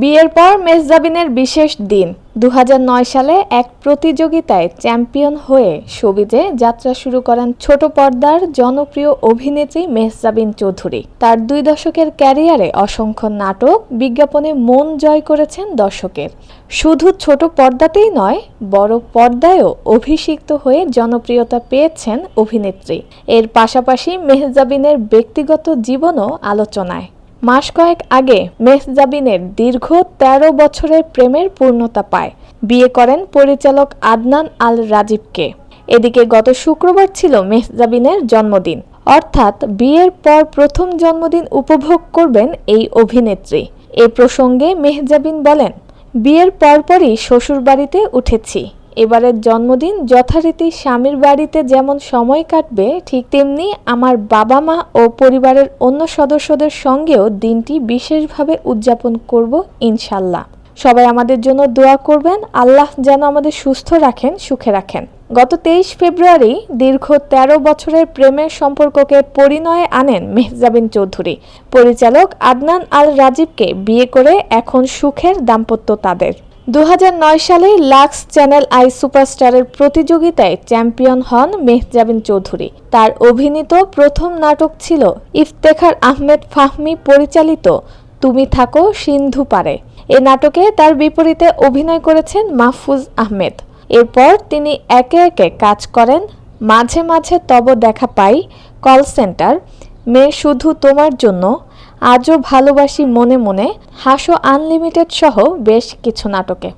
বিয়ের পর মেজদাবিনের বিশেষ দিন দু হাজার নয় সালে এক প্রতিযোগিতায় চ্যাম্পিয়ন হয়ে সবিজে যাত্রা শুরু করেন ছোট পর্দার জনপ্রিয় অভিনেত্রী মেহজাবিন চৌধুরী। তার দুই দশকের ক্যারিয়ারে অসংখ্য নাটক বিজ্ঞাপনে মন জয় করেছেন দর্শকের। শুধু ছোট পর্দাতেই নয়, বড় পর্দায়ও অভিষিক্ত হয়ে জনপ্রিয়তা পেয়েছেন অভিনেত্রী। এর পাশাপাশি মেহজাবিনের ব্যক্তিগত জীবনও আলোচনায়। মাস কয়েক আগে মেহজাবিনের দীর্ঘ ১৩ বছরের প্রেমের পূর্ণতা পায়। বিয়ে করেন পরিচালক আদনান আল রাজীবকে। এদিকে গত শুক্রবার ছিল মেহজাবিনের জন্মদিন। অর্থাৎ বিয়ের পর প্রথম জন্মদিন উপভোগ করবেন এই অভিনেত্রী। এ প্রসঙ্গে মেহজাবিন বলেন, বিয়ের পরপরই শ্বশুরবাড়িতে উঠেছি। এবারের জন্মদিন যথারীতি স্বামীর বাড়িতে যেমন সময় কাটবে, ঠিক তেমনি আমার বাবা মা ও পরিবারের অন্য সদস্যদের সঙ্গেও দিনটি বিশেষভাবে উদযাপন করব ইনশাল্লাহ সবাই আমাদের জন্য দোয়া করবেন, আল্লাহ যেন আমাদের সুস্থ রাখেন, সুখে রাখেন। গত তেইশ ফেব্রুয়ারি দীর্ঘ ১৩ বছরের প্রেমের সম্পর্ককে পরিণয়ে আনেন মেহজাবিন চৌধুরী। পরিচালক আদনান আল রাজীবকে বিয়ে করে এখন সুখের দাম্পত্য তাদের। দু হাজার নয় সালে লাক্স চ্যানেল আই সুপারস্টারের প্রতিযোগিতায় চ্যাম্পিয়ন হন মেহজাবিন চৌধুরী। তার অভিনীত প্রথম নাটক ছিল ইফতেখার আহমেদ ফাহমি পরিচালিত তুমি থাকো, সিন্ধু পারে এ নাটকে তার বিপরীতে অভিনয় করেছেন মাহফুজ আহমেদ। এরপর তিনি একে একে কাজ করেন, মাঝে মাঝে তব দেখা পাই, কল সেন্টার, মেয়ে শুধু তোমার জন্য আজও ভালোবাসি মনে মনে হাসো আনলিমিটেড সহ বেশ কিছু নাটকে।